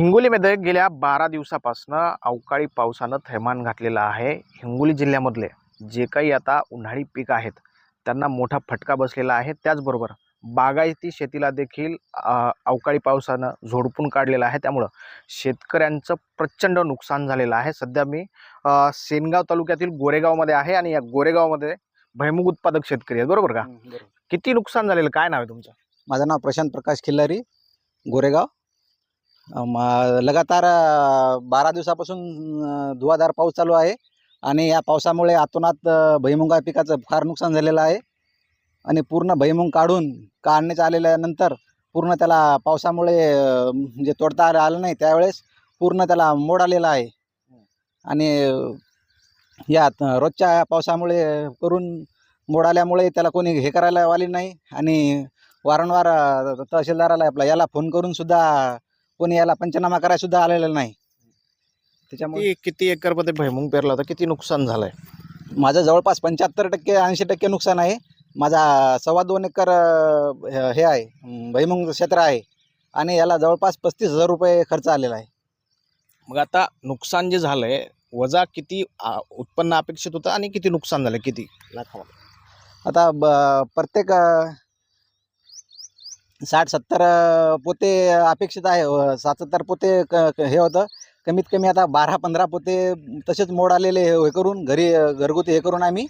हिंगोलीमध्ये गेल्या बारा दिवसापासून अवकाळी पावसानं थैमान घातलेलं आहे. हिंगोली जिल्ह्यामधले जे काही आता उन्हाळी पीक आहेत त्यांना मोठा फटका बसलेला आहे. त्याचबरोबर बागायती शेतीला देखील अवकाळी पावसानं झोडपून काढलेलं आहे. त्यामुळं शेतकऱ्यांचं प्रचंड नुकसान झालेलं आहे. सध्या मी सेनगाव तालुक्यातील गोरेगावमध्ये आहे आणि या गोरेगावमध्ये भैमुग उत्पादक शेतकरी आहेत. बरोबर का? किती नुकसान झालेलं? काय नाव आहे तुमचं? माझं नाव प्रशांत प्रकाश खिल्लारी गोरेगाव. लगातार बारा दिवसापासून धुवाधार पाऊस चालू आहे. आणि या पावसामुळे आतोनात अं, भुईमुगा पिकाचं फार नुकसान झालेलं आहे. आणि पूर्ण भुईमुग काढून काढण्यात आलेल्यानंतर पूर्ण त्याला पावसामुळे म्हणजे तोडता आलं- नाही त्यावेळेस पूर्ण त्याला मोड आलेला आहे. आणि या त- रोजच्या पावसामुळे करून मोड आल्यामुळे त्याला कोणी हे करायला वाली नाही. आणि वारंवार तहसीलदाराला आपला याला फोन करून सुद्धा कोणी याला पंचनामा करायला सुद्धा आलेलं नाही. त्याच्यामुळे किती किती एकरमध्ये भैमुग पेरला होता? किती नुकसान झालंय? माझं जवळपास पंच्याहत्तर टक्के ऐंशी टक्के नुकसान आहे. माझा सव्वा दोन एकर अ, हे हे आहे अं, भुईमुग क्षेत्र आहे. आणि याला जवळपास पस्तीस हजार रुपये खर्च आलेला आहे. मग आता नुकसान जे झालंय वजा किती आ, उत्पन्न अपेक्षित होतं आणि किती नुकसान झालं किती? लाखामध्ये आता ब प्रत्येक अ, साठ सत्तर पोते अपेक्षित आहे. सात सत्तर पोते क हे होतं. कमीत कमी आता बारा पंधरा पोते तसेच मोड आलेले हे हे करून घरी घरगुती हे करून आम्ही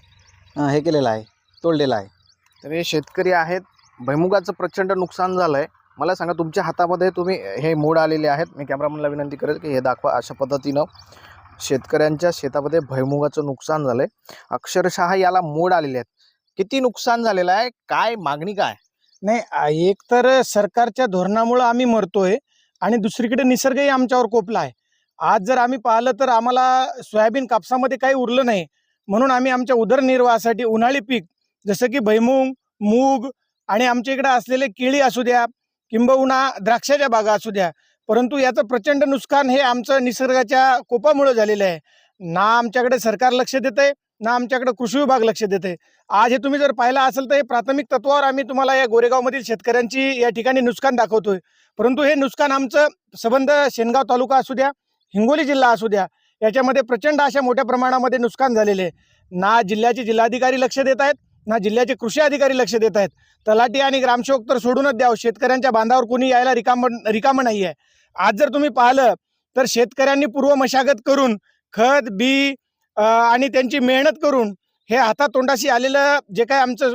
हे केलेलं आहे. तोडलेलं आहे. तर हे शेतकरी आहेत. भैमुगाचं प्रचंड नुकसान झालं आहे मला सांगा तुमच्या हातामध्ये तुम्ही हे मोड आलेले आहेत. मी कॅमेरामनला विनंती करेल की हे दाखवा अशा पद्धतीनं. शेतकऱ्यांच्या शेतामध्ये भैमुगाचं नुकसान झालं आहे अक्षरशः याला मोड आलेले आहेत. किती नुकसान झालेलं आहे? काय? मागणी काय? नाही एक तर सरकारच्या धोरणामुळं आम्ही मरतोय आणि दुसरीकडे निसर्गही आमच्यावर कोपला आहे. आज जर आम्ही पाहिलं तर आम्हाला सोयाबीन कापसामध्ये काही उरलं नाही. म्हणून आम्ही आमच्या उदरनिर्वाहासाठी उन्हाळी पीक जसं की भैमुंग मूग आणि आमच्या इकडे असलेले केळी असू द्या किंबहुना द्राक्षाच्या बागा असू द्या परंतु याचं प्रचंड नुकसान हे आमचं निसर्गाच्या कोपामुळे झालेलं आहे. ना आमच्याकडे सरकार लक्ष देतंय ना आमच्याकडे कृषी विभाग लक्ष देते आज हे तुम्ही जर पाहिलं असेल तर हे प्राथमिक तत्वावर आम्ही तुम्हाला या गोरेगावमधील शेतकऱ्यांची या ठिकाणी नुकसान दाखवतोय. परंतु हे नुकसान आमचं संबंध शेनगाव तालुका असू द्या हिंगोली जिल्हा असू द्या याच्यामध्ये प्रचंड अशा मोठ्या प्रमाणामध्ये नुकसान झालेले आहे. ना जिल्ह्याचे जिल्हाधिकारी लक्ष देत आहेत ना जिल्ह्याचे कृषी अधिकारी लक्ष देत आहेत. तलाठी आणि ग्रामसेवक तर सोडूनच द्यावं शेतकऱ्यांच्या बांधावर कोणी यायला रिकाम रिकामं नाही आहे आज जर तुम्ही पाहिलं तर शेतकऱ्यांनी पूर्व मशागत करून खत बी आणि त्यांची मेहनत करून हे हातातोंडाशी आलेलं जे काय आमचं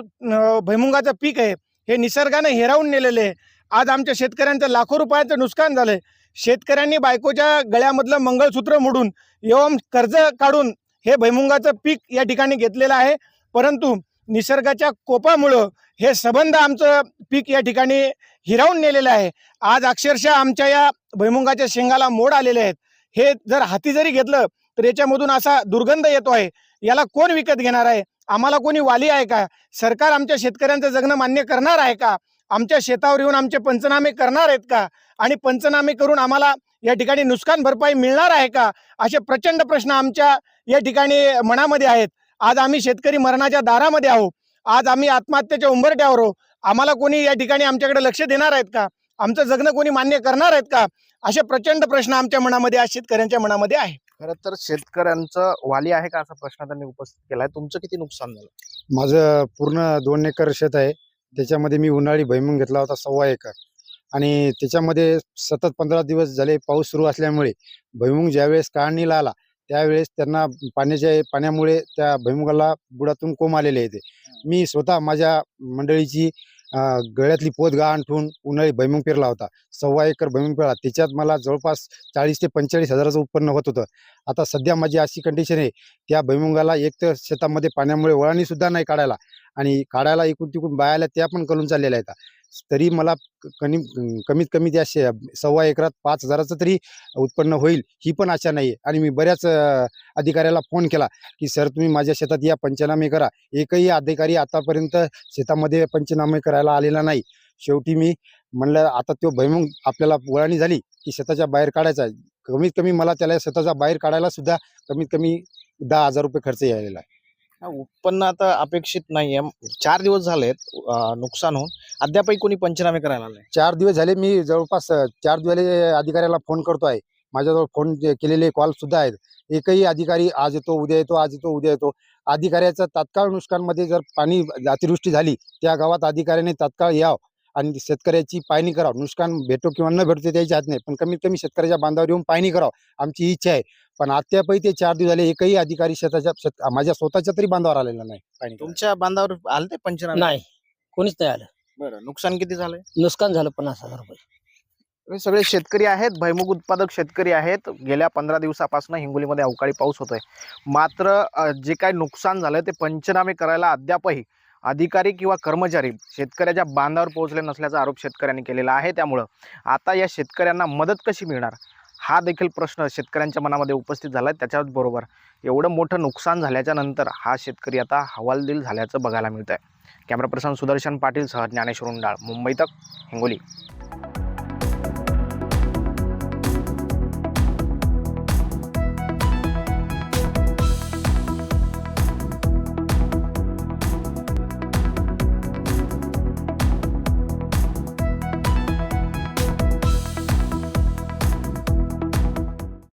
भैमुंगाचं पीक आहे हे निसर्गानं हिरावून नेलेलं आहे. आज आमच्या शेतकऱ्यांचं लाखो रुपयाचं नुकसान झालंय. शेतकऱ्यांनी बायकोच्या गळ्यामधलं मंगळसूत्र मोडून एवं कर्ज काढून हे भैमुंगाचं पीक या ठिकाणी घेतलेलं आहे. परंतु निसर्गाच्या कोपामुळं हे सबंध आमचं पीक या ठिकाणी हिरावून नेलेलं आहे. आज अक्षरशः आमच्या या भैमुंगाच्या शेंगाला मोड आलेले आहेत. हे जर हाती जरी घेतलं तर याच्यामधून असा दुर्गंध येतो आहे. याला कोण विकत घेणार आहे? आम्हाला कोणी वाली आहे का? सरकार आमच्या शेतकऱ्यांचं जगणं मान्य करणार आहे का? आमच्या शेतावर येऊन आमचे पंचनामे करणार आहेत का? आणि पंचनामे करून आम्हाला या ठिकाणी नुकसान भरपाई मिळणार आहे का? असे प्रचंड प्रश्न आमच्या या ठिकाणी मनामध्ये आहेत. आज आम्ही शेतकरी मरणाच्या दारामध्ये आहो आज आम्ही आत्महत्येच्या उंबरट्यावर आहोत. आम्हाला कोणी या ठिकाणी आमच्याकडे लक्ष देणार आहेत का? आमचं जगणं कोणी मान्य करणार आहेत का? असे प्रचंड प्रश्न आमच्या मनामध्ये आज शेतकऱ्यांच्या मनामध्ये आहे खरं तर शेतकऱ्यांचं वाली आहे का असा प्रश्न त्यांनी उपस्थित केलाय? तुमचं किती नुकसान झालं? माझं पूर्ण दोन एकर शेत आहे. त्याच्यामध्ये मी उन्हाळी भुईमुग घेतला होता सव्वा एकर. आणि त्याच्यामध्ये सतत पंधरा दिवस झाले पाऊस सुरू असल्यामुळे भुईमुग ज्यावेळेस काढणीला आला त्यावेळेस त्यांना पाण्याच्या पाण्यामुळे त्या भुईमुगाला बुडातून कोंब आलेले येते मी स्वतः माझ्या मंडळीची गळ्यातली पोत गहाण ठेवून उन्हाळी भैमुंग पेरला होता. सव्वा एकर भैमुंग पेरला. त्याच्यात मला जवळपास चाळीस ते पंचेचाळीस हजाराचं उत्पन्न होत होतं. आता सध्या माझी अशी कंडिशन आहे त्या भुईमुगाला एक तर शेतामध्ये पाण्यामुळे वळणीसुद्धा नाही काढायला आणि काढायला इकडून तिकडून बायाला त्या पण कलून चाललेल्या आहेत. तरी मला कमी कमीत कमी त्या शे सव्वा एकरात पाच हजाराचं तरी उत्पन्न होईल ही पण आशा नाही आहे आणि मी बऱ्याच अधिकाऱ्याला फोन केला की सर तुम्ही माझ्या शेतात या पंचनामे करा. एकही अधिकारी आतापर्यंत शेतामध्ये पंचनामे करायला आलेला नाही. शेवटी मी म्हणलं आता तो भयमंग आपल्याला वळणी झाली की शेताच्या बाहेर काढायचा आहे. कमीत कमी मला त्याला शेताच्या बाहेर काढायला सुद्धा कमीत कमी दहा हजार रुपये खर्च यायला आहे उत्पन्न आता अपेक्षित नाही आहे चार दिवस झालेत नुकसान होऊन. अद्यापही कोणी पंचनामे करायला आले चार दिवस झाले मी जवळपास चार दिवस झाले अधिकाऱ्याला फोन करतो आहे. माझ्याजवळ फोन केलेले कॉल सुद्धा आहेत. एकही अधिकारी आज येतो उद्या येतो आज येतो उद्या येतो. अधिकाऱ्याचं तात्काळ नुकसानमध्ये जर पाणी अतिवृष्टी झाली त्या गावात अधिकाऱ्याने तात्काळ यावं आणि शेतकऱ्याची पाहणी करावं. नुकसान भेटो किंवा न भेटो ते त्याच्या हात नाही. पण कमीत कमी शेतकऱ्याच्या बांधावर येऊन पाहणी करावं. आमची इच्छा आहे. पण अद्यापही ते चार दिवस झाले एकही अधिकारी शेताच्या शेत माझ्या स्वतःच्या तरी बांधावर आलेला नाही. तुमच्या बांधावर आले ते पंचनामे? नाही. कोणीच नाही आलं. बरं नुकसान किती झालंय? नुकसान झालं पन्नास हजार रुपये. हे सगळे शेतकरी आहेत भैमुख उत्पादक शेतकरी आहेत. गेल्या पंधरा दिवसापासून हिंगोलीमध्ये अवकाळी पाऊस होतोय. मात्र अ, जे काही नुकसान झालं ते पंचनामे करायला अद्यापही अधिकारी किंवा कर्मचारी शेतकऱ्याच्या बांधावर पोहोचले नसल्याचा आरोप शेतकऱ्यांनी केलेला आहे. त्यामुळं आता या शेतकऱ्यांना मदत कशी मिळणार? हा देखील प्रश्न शेतकऱ्यांच्या मनामध्ये उपस्थित झाला आहे त्याच्याच बरोबर एवढं मोठं नुकसान झाल्याच्यानंतर हा शेतकरी आता हवालदिल झाल्याचं बघायला मिळत आहे कॅमेरा पर्सन सुदर्शन पाटील सह ज्ञानेश्वर उंडाळ मुंबई तक हिंगोली.